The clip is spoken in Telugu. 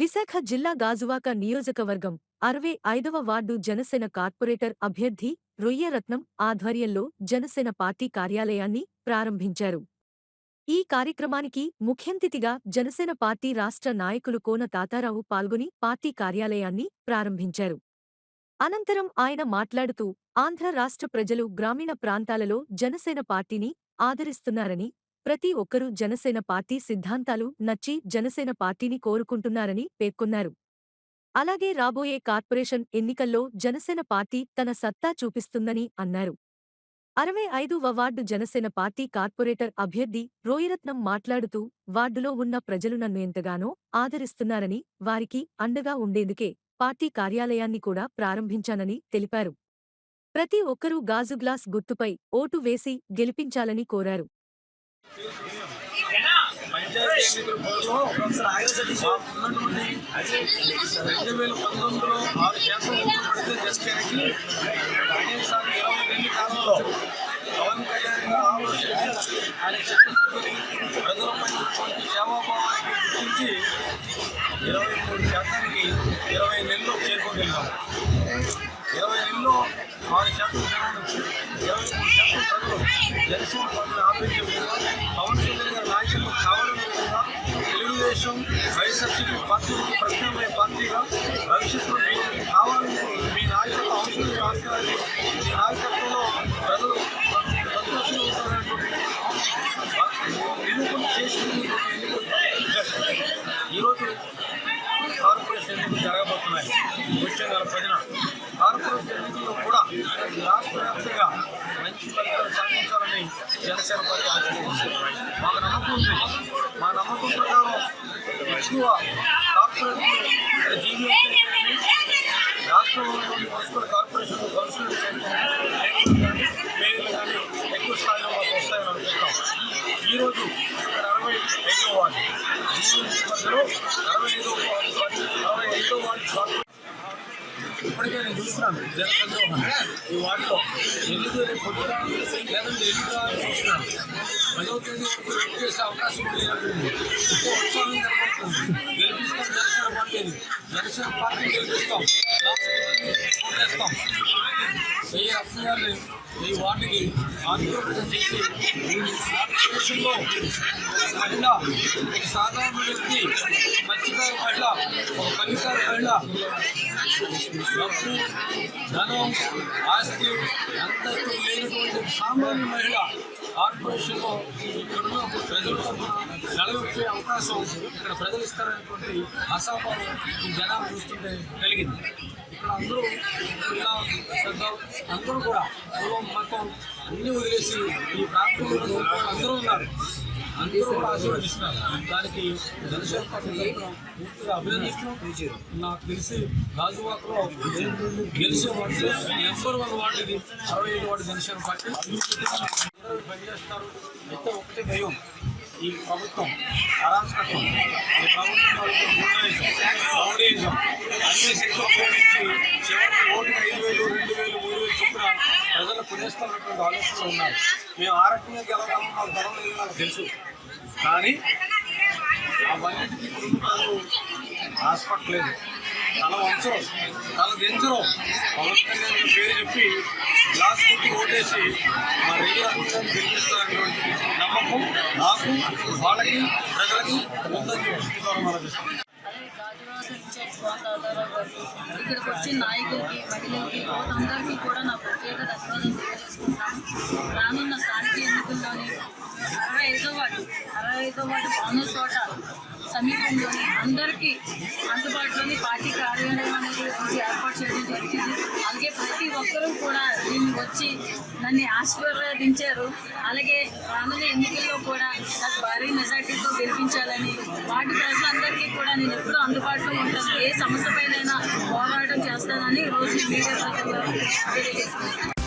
విశాఖ జిల్లా గాజువాక నియోజకవర్గం అరవై ఐదవ వార్డు జనసేన కార్పొరేటర్ అభ్యర్థి రొయ్యరత్నం ఆధ్వర్యంలో జనసేన పార్టీ కార్యాలయాన్ని ప్రారంభించారు. ఈ కార్యక్రమానికి ముఖ్యంతిథిగా జనసేన పార్టీ రాష్ట్ర నాయకులు కోన తాతారావు పాల్గొని పార్టీ కార్యాలయాన్ని ప్రారంభించారు. అనంతరం ఆయన మాట్లాడుతూ ఆంధ్ర రాష్ట్ర ప్రజలు గ్రామీణ ప్రాంతాలలో జనసేన పార్టీని ఆదరిస్తున్నారని ప్రతి ఒక్కరూ జనసేన పార్టీ సిద్ధాంతాలు నచ్చి జనసేన పార్టీని కోరుకుంటున్నారని పేర్కొన్నారు. అలాగే రాబోయే కార్పొరేషన్ ఎన్నికల్లో జనసేన పార్టీ తన సత్తా చూపిస్తుందని అన్నారు. అరవై ఐదువ వార్డు జనసేన పార్టీ కార్పొరేటర్ అభ్యర్థి రోయరత్నం మాట్లాడుతూ వార్డులో ఉన్న ప్రజలు నన్ను ఎంతగానో ఆదరిస్తున్నారని వారికి అండగా ఉండేందుకే పార్టీ కార్యాలయాన్ని కూడా ప్రారంభించానని తెలిపారు. ప్రతి ఒక్కరూ గాజుగ్లాస్ గుర్తుపై ఓటు వేసి గెలిపించాలని కోరారు. రెండు వేల పంతొమ్మిదిలో ఆరు శాతం పడితే ఇరవై రెండు కాలంలో పవన్ కళ్యాణ్ గారు ఆలోచించి ఆయన ప్రజలపై సేవాభావానికి గుర్తించి ఇరవై మూడు శాతానికి ఇరవై నెలలో చేరుకోగలిగాం ఇరవై నెలలో ఆరు శాతం జనం ఇరవై మూడు శాతం ప్రజలు జనసేన పార్టీని ఆపించే విధంగా పవన్ కళ్యాణ్ గారి నాయకులు కావాలనే విధంగా తెలుగుదేశం వైఎస్ఆర్సీపీ పార్టీకి ప్రత్యేకమైన పార్టీగా భవిష్యత్తులో ఎక్కువ కార్పొరేట్ జీవీఎంసీ రాష్ట్రంలో మున్సిపల్ కార్పొరేషన్ కౌన్సిల్ ఇప్పటికే నేను చూస్తున్నాను. జన సందోహం ఈ వార్డులో. ఎందుకు రేపు పొద్దున లేదంటే ఎందుకు చూస్తున్నాను. పదవ తేదీ వరకు వెయిట్ చేసే అవకాశం లేనట్టుంది. ఎక్కువ ఉత్సాహం కనబడుతుంది. గెలిపిస్తాం జనసేన పార్టీని. జనసేన పార్టీని గెలిపిస్తాం. ఓటేస్తాం వెయ్యి అక్షయాన్ని ఈ వాటికి ఆంధ్రప్రదేశ్ చేసి భారతదేశంలో మహిళ ఒక సాధారణ వ్యక్తి మత్స్యకారు మహిళ ఒక పల్లికారు మహిళ డబ్బు ధనం ఆస్తి అంతస్తు లేనటువంటి సామాన్య మహిళ కార్పొరేషన్లో ఇక్కడున్న ప్రజల తరఫున నిలబెట్టే అవకాశం ఇక్కడ ప్రజలు ఇస్తారనేటువంటి ఆశాభావం ఈ జనాలు చూస్తుంటే కలిగింది. ఇక్కడ అందరూ పిల్ల పెద్ద అందరూ కూడా కులం మతం అన్ని వదిలేసి ఈ ప్రాంతంలో అందరూ ఉన్నారు. అందరూ కూడా ఆశీర్వదిస్తున్నారు. దానికి జనసేన పార్టీ పూర్తిగా అభినందిస్తున్నాం నాకు తెలిసి గాజువాకలో గెలిచే వార్డు నెంబర్ వన్ వార్డు ఇది. అరవై ఐదు వార్డు జనసేన పార్టీ. అందరూ పనిచేస్తారు అయితే ఒకటే భయం ఈ ప్రభుత్వం అరాచకత్వం ఈ ప్రభుత్వం వాళ్ళకి అన్ని శక్తులు ఉపయోగించి చివరికి ఓటుకి ఐదు వేలు రెండు వేలు మూడు వేలు చొప్పున ప్రజలు కొనేస్తున్నటువంటి ఆలోచనలు ఉన్నారు. మేము ఆ రకంగా గెలవగలం మాకు బలం లేదు నాకు తెలుసు. కానీ అవన్నిటికీ కుటుంబాలు ఆశపట్టలేదు తల వంచరు తల దించరు. పవన్ కళ్యాణ్ పేరు చెప్పి గ్లాస్ కొట్టి ఓటేసి మా రెగ్యులర్ కుటుంబాన్ని గెలిపిస్తారనేటువంటి నమ్మకం నాకు వాళ్ళకి ప్రజలకి ఉందని చెప్పి మనకిస్తాం అలాగే గారు ఇక్కడికి వచ్చిన నాయకులకి మహిళలకి అందరికీ కూడా నా ప్రత్యేక ధన్యవాదాలు తెలియజేసుకుంటాను రానున్న స్థానిక ఎన్నికల్లోని అరవై ఐదో వాటి అరవై ఐదో వాటి బానూరు తోట సమీపంలోని అందరికీ అందుబాటులోని పార్టీ కార్యాలయం అనేది ఏర్పాటు చేయడం జరిగింది. అలాగే ప్రతి ఒక్కరూ కూడా దీన్ని వచ్చి నన్ను ఆశీర్వదించారు. అలాగే రానున్న ఎన్నికల్లో కూడా నాకు భారీ మెజార్టీతో గెలిపించాలని వాటి ప్రజలందరికీ కూడా నేను ఎప్పుడూ అందుబాటులో ఉంటాను. ఏ సమస్య పైన పోరాటం చేస్తానని రోజు మీడియా ప్రజల్లో తెలియజేస్తున్నాను.